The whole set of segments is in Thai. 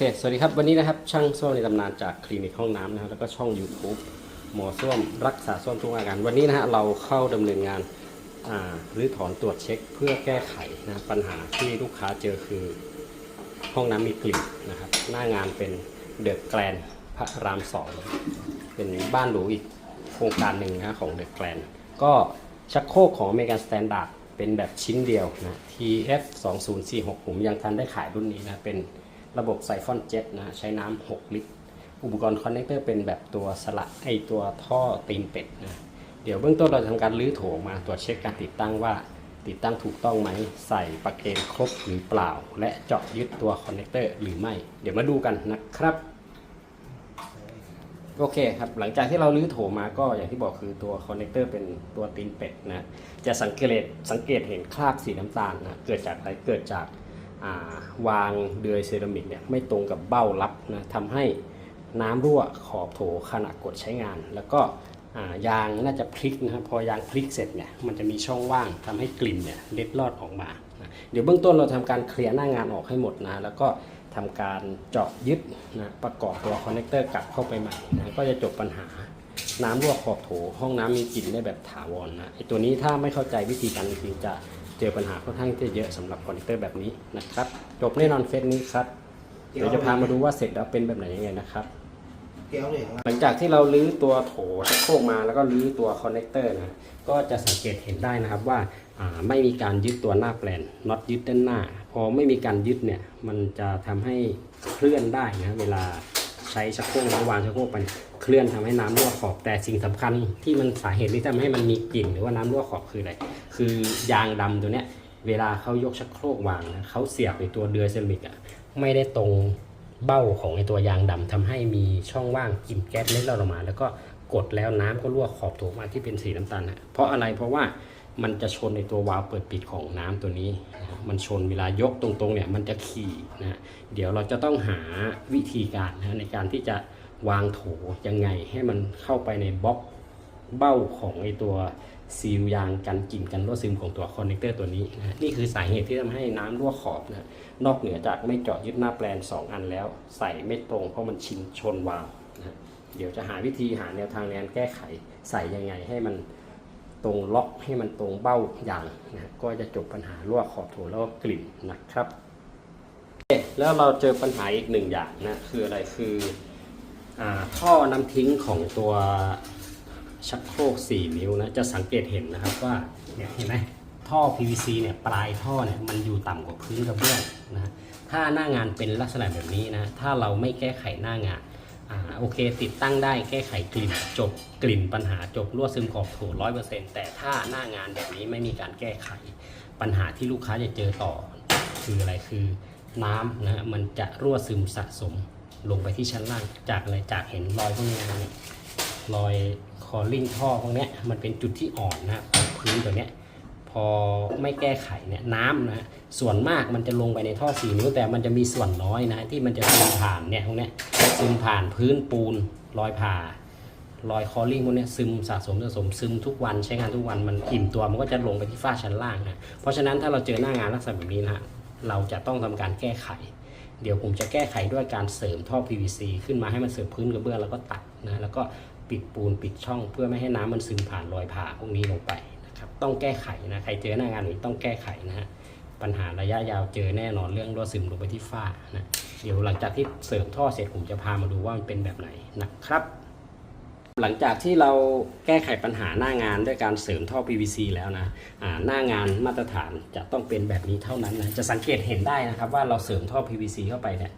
ค สวัสดีครับ วันนี้นะครับ ช่างส้วมในตำนานจากคลินิกห้องน้ำนะครับแล้วก็ช่อง YouTube หมอส้วมรักษาส้วมทุกอาการ วันนี้นะฮะเราเข้าดำเนินงานหรือถอนตรวจเช็คเพื่อแก้ไขนะปัญหาที่ลูกค้าเจอคือห้องน้ำมีกลิ่นนะครับ หน้างานเป็นเดอะแกลนพระรามสองเป็นบ้านหรูอีกโครงการหนึ่งนะของเดอะแกลนก็ชักโครกของอเมริกันสแตนดาร์ดเป็นแบบชิ้นเดียวนะ TF 2046ผมยังทันได้ขายรุ่นนี้นะเป็น ระบบไซฟอนเจ็ตนะใช้น้ำ6 ลิตร อุปกรณ์คอนเนคเตอร์เป็นแบบตัวสละไอตัวท่อตีนเป็ดนะเดี๋ยวเบื้องต้นเราจะทำการรื้อโถงมาตรวจเช็คการติดตั้งว่าติดตั้งถูกต้องไหม ใส่ปลั๊กเกนครบหรือเปล่า และเจาะยึดตัวคอนเนคเตอร์หรือไม่ เดี๋ยวมาดูกันนะครับ โอเคครับ หลังจากที่เราลื้อโถมาก็อย่างที่บอกคือตัวคอนเนคเตอร์เป็นตัวตีนเป็ดนะ จะสังเกตสังเกตเห็นคราบสีน้ำตาลนะ เกิดจากอะไร เกิดจาก วางเดือยเซรามิกเนี่ยไม่ตรงกับเบ้ารับนะทำให้น้ำรั่วขอบโถขณะกดใช้งาน แล้วก็ายางน่าจะพลิกนะครับพอยางพลิกเสร็จเนี่ยมันจะมีช่องว่างทำให้กลิ่นเนี่ยเล็ดลอดออกมา เดี๋ยวเบื้องต้นเราทำการเคลียร์หน้างานออกให้หมดนะ แล้วก็ทำการเจาะยึดนะประกอบตัวคอนเนคเตอร์กลับเข้าไปใหม่นะก็จะจบปัญหาน้ำรั่วขอบโถห้องน้ำมีกลิ่นได้แบบถาวรนะไอตัวนี้ถ้าไม่เข้าใจวิธีการจริงจะ เจอปัญหาค่อนข้างจะเยอะสำหรับคอนเนคเตอร์แบบนี้นะครับ จบแน่นอนเฟซนี้ครับ เดี๋ยวจะพามาดูว่าเสร็จแล้วเป็นแบบไหนยังไงนะครับ เกี้ยวเลยของหลังจากที่เราลื้อตัวโถชักโครกมาแล้วก็ลื้อตัวคอนเนคเตอร์นะ ก็จะสังเกตเห็นได้นะครับว่าอ่าไม่มีการยึดตัวหน้าแปลนน็อตยึดด้านหน้า พอไม่มีการยึดเนี่ย มันจะทำให้เคลื่อนได้นะ เวลา ใช้ชักโครกแล้ววางชักโครกไปเคลื่อนทำให้น้ำรั่วขอบ แต่สิ่งสำคัญที่มันสาเหตุที่ทำให้มันมีกลิ่นหรือว่าน้ำรั่วขอบคืออะไรคือยางดำตัวเนี้ยเวลาเขายกชักโครกวางนะเขาเสียบในตัวเดือยเซรามิกอะไม่ได้ตรงเบ้าของไอตัวยางดำทำให้มีช่องว่างกลิ่นแก๊สเล็ดลอดออกมา แล้วก็กดแล้วน้ำก็รั่วขอบโถมาที่เป็นสีน้ำตาลนะเพราะอะไรเพราะว่ามันจะชนในตัววาล์วเปิดปิดของน้ำตัวนี้นะ มันชนเวลายกตรงๆเนี่ยมันจะขี่นะเดี๋ยวเราจะต้องหาวิธีการนะในการที่จะวางโถยังไงให้มันเข้าไปในบล็อกเบ้าของไอตัวซีลยางกันกลิ่นกันรั่วซึมของตัวคอนเนคเตอร์ตัวนี้นะนี่คือสาเหตุที่ทำให้น้ำรั่วขอบนะนอกเหนือจากไม่เจาะยึดหน้าแปลน 2 อันแล้ว ใส่ไม่ตรงเพราะมันชินชนวาล์วนะฮะเดี๋ยวจะหาวิธีหาแนวทางในการแก้ไขใส่ยังไงให้มัน ตรงล็อกให้มันตรงเบ้าอย่างนะก็จะจบปัญหารั่วขอบโถแล้วก็กลิ่นนะครับโอเคแล้วเราเจอปัญหาอีกหนึ่งอย่างนะคืออะไรคืออาท่อน้ำทิ้งของตัวชักโครก4นิ้วนะจะสังเกตเห็นนะครับว่าเนี่ยเห็นไหมท่อ PVC เนี่ยปลายท่อเนี่ยมันอยู่ต่ำกว่าพื้นกระเบื้องนะถ้าหน้างานเป็นลักษณะแบบนี้นะถ้าเราไม่แก้ไขหน้างาน อ่าโอเค ติดตั้งได้แก้ไขกลิ่นจบกลิ่นปัญหาจบรั่วซึมขอบโถร้อยเปอร์เซ็นต์แต่ถ้าหน้างานแบบนี้ไม่มีการแก้ไขปัญหาที่ลูกค้าจะเจอต่อ คืออะไรคือน้ำนะฮะมันจะรั่วซึมสะสมลงไปที่ชั้นล่างจากอะไรจากเห็นรอยพวกนี้นะรอยคอลิ่งท่อพวกเนี้ยมันเป็นจุดที่อ่อนนะของพื้นตัวเนี้ย พอไม่แก้ไขเนี่ยน้ำนะส่วนมากมันจะลงไปในท่อสีนิ้วแต่มันจะมีส่วนน้อยนะที่มันจะซึมผ่านเนี่ยพวกนี้ซึมผ่านพื้นปูนรอยผ่ารอยคอลลิ่งพวกนี้ซึมสะสมสะสมซึมทุกวันใช้งานทุกวันมันอิ่มตัวมันก็จะลงไปที่ฝ้าชั้นล่างนะเพราะฉะนั้นถ้าเราเจอหน้างานลักษณะแบบนี้นะเราจะต้องทำการแก้ไข เดี๋ยวผมจะแก้ไขด้วยการเสริมท่อ PVC ขึ้นมาให้มันเสริมพื้นกระเบื้องแล้วก็ตัดนะแล้วก็ปิดปูนปิดช่องเพื่อไม่ให้น้ำมันซึมผ่านรอยผ่าพวกนี้ลงไป ต้องแก้ไขนะใครเจอหน้างานแบบนี้ต้องแก้ไขนะฮะปัญหาระยะยาวเจอแน่นอนเรื่องรั่วซึมลงไปที่ฝ้านะเดี๋ยวหลังจากที่เสริมท่อเสร็จผมจะพามาดูว่ามันเป็นแบบไหนนะครับ หลังจากที่เราแก้ไขปัญหาหน้างานด้วยการเสริมท่อ PVC แล้วนะหน้างานมาตรฐานจะต้องเป็นแบบนี้เท่านั้นนะจะสังเกตเห็นได้นะครับว่าเราเสริมท่อ PVC เข้าไปเนี่ย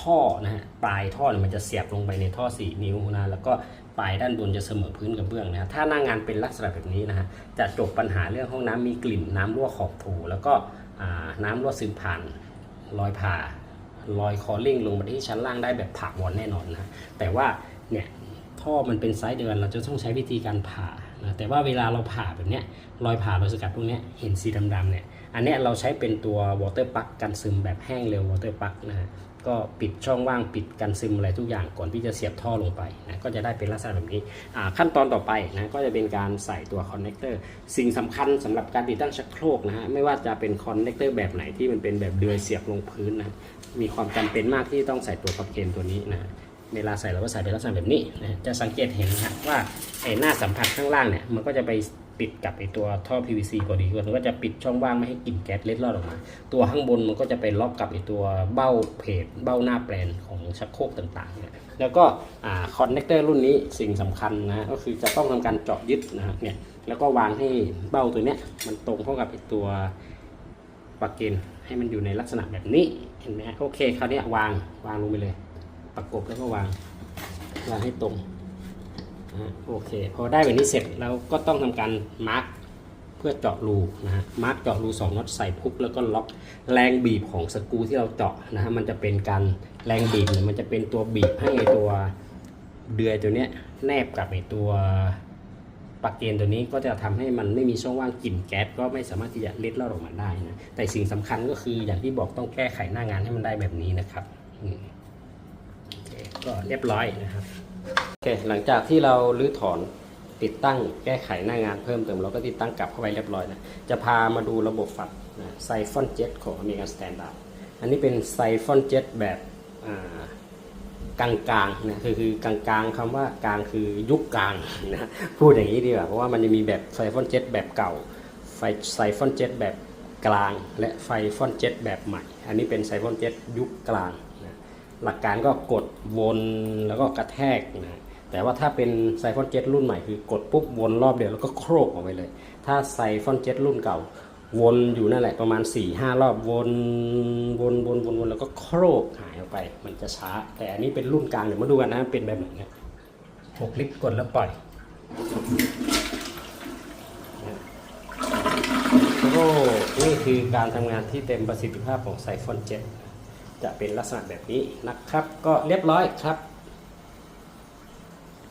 ท่อนะฮะปลายท่อมันจะเสียบลงไปในท่อ 4 นิ้วนะแล้วก็ปลายด้านบนจะเสมอพื้นกับเบื้องนะถ้าหน้างานเป็นลักษณะแบบนี้นะฮะจะจบปัญหาเรื่องห้องน้ำมีกลิ่นน้ำรั่วขอบโถแล้วก็น้ำรั่วซึมผ่านรอยผ่ารอยคอลลิ่งลงมาที่ชั้นล่างได้แบบผ่าวอนแน่นอนนะแต่ว่าเนี่ย ท่อมันเป็นไซส์เดือนเราจะต้องใช้วิธีการผ่านะแต่ว่าเวลาเราผ่าแบบเนี้ยรอยผ่ารอยสกัดพวกนี้เห็นสีดำๆเนี่ยอันนี้เราใช้เป็นตัววอเตอร์ปักกันซึมแบบแห้งเร็ววอเตอร์ปักนะฮะก็ปิดช่องว่างปิดกันซึมอะไรทุกอย่างก่อนที่จะเสียบท่อลงไปนะก็จะได้เป็นลักษณะแบบนี้ขั้นตอนต่อไปนะก็จะเป็นการใส่ตัวคอนเนคเตอร์สิ่งสำคัญสำหรับการติดตั้งชักโครกนะฮะไม่ว่าจะเป็นคอนเนคเตอร์แบบไหนที่มันเป็นแบบเดือยเสียบลงพื้นนะมีความจำเป็นมากที่ต้องใส่ตัวพับเกนตัวนี้นะ เวลาใส่เราก็ใส่เป็นลักษณะแบบนี้นะจะสังเกตเห็นนะฮะว่าไอ้หน้าสัมผัสข้างล่างเนี่ยมันก็จะไปปิดกับไอ้ตัวท่อ PVC พอดีมันก็จะปิดช่องว่างไม่ให้กลิ่นแก๊สเล็ดลอดออกมา ตัวข้างบนมันก็จะไปล็อกกับไอตัวเบ้าเพจเบ้าหน้าแปลนของชักโครกต่างๆเนี่ยแล้วก็คอนเนคเตอร์รุ่นนี้สิ่งสำคัญนะก็คือจะต้องทำการเจาะยึดนะเนี่ยแล้วก็วางให้เบ้าตัวเนี้ยมันตรงเข้ากับไอตัวปลั๊กอินให้มันอยู่ในลักษณะแบบนี้เห็นไหมโอเคคราวนี้วางวางลงไปเลย ประกบแล้วก็วางวางให้ตรงนะฮะโอเค พอได้แบบนี้เสร็จเราก็ต้องทำการมาร์กเพื่อเจาะรูนะฮะมาร์กเจาะรูสองน็อตใส่พุกแล้วก็ล็อกแรงบีบของสกรูที่เราเจาะนะฮะมันจะเป็นการแรงบีบเนี่ยมันจะเป็นตัวบีบให้ไอตัวเดือยตัวเนี้ยแนบกับไอตัวปักเกนตัวนี้ก็จะทำให้มันไม่มีช่องว่างกลิ่นแก๊สก็ไม่สามารถที่จะเล็ดลอดออกมาได้นะแต่สิ่งสำคัญก็คืออย่างที่บอกต้องแก้ไขหน้างานให้มันได้แบบนี้นะครับอื ก็เรียบร้อยนะครับโอเคหลังจากที่เราลื้อถอนติดตั้งแก้ไขหน้างานเพิ่มเติมเราก็ติดตั้งกลับเข้าไปเรียบร้อยนะจะพามาดูระบบฝัดนะไซฟอนเจ็ตของมริกันสแตนดาร์ดอันนี้เป็นไซฟอนเจ็ตแบบกลางๆนะคือคือกลางๆคำว่ากลางคือยุคกลางนะพูดอย่างนี้ดีกว่าเพราะว่ามันจะมีแบบไซฟอนเจ็ตแบบเก่าไฟไซฟอนเจ็ตแบบกลาง และไฟฟอนเจ็ตแบบใหม่ อันนี้เป็นไซฟอนเจ็ตยุคกลาง หลักการก็กดวนแล้วก็กระแทกนะแต่ว่าถ้าเป็นไซฟอนเจ็ตรุ่นใหม่คือกดปุ๊บวนรอบเดียวแล้วก็โครกออกไปเลย ถ้าไซฟอนเจ็ตรุ่นเก่า วนอยู่นั่นแหละประมาณ4ี่ห้ารอบวนวนวนวนวนแล้วก็โครกหายออกไป มันจะช้า แต่อันนี้เป็นรุ่นกลางเดี๋ยวมาดูกันนะเป็นแบบไหนนะหกลิตรกดแล้วปล่อยโอ้นี่คือการทำงานที่เต็มประสิทธิภาพของไซฟอนเจ็ต จะเป็นลักษณะแบบนี้นะครับ ก็เรียบร้อยครับ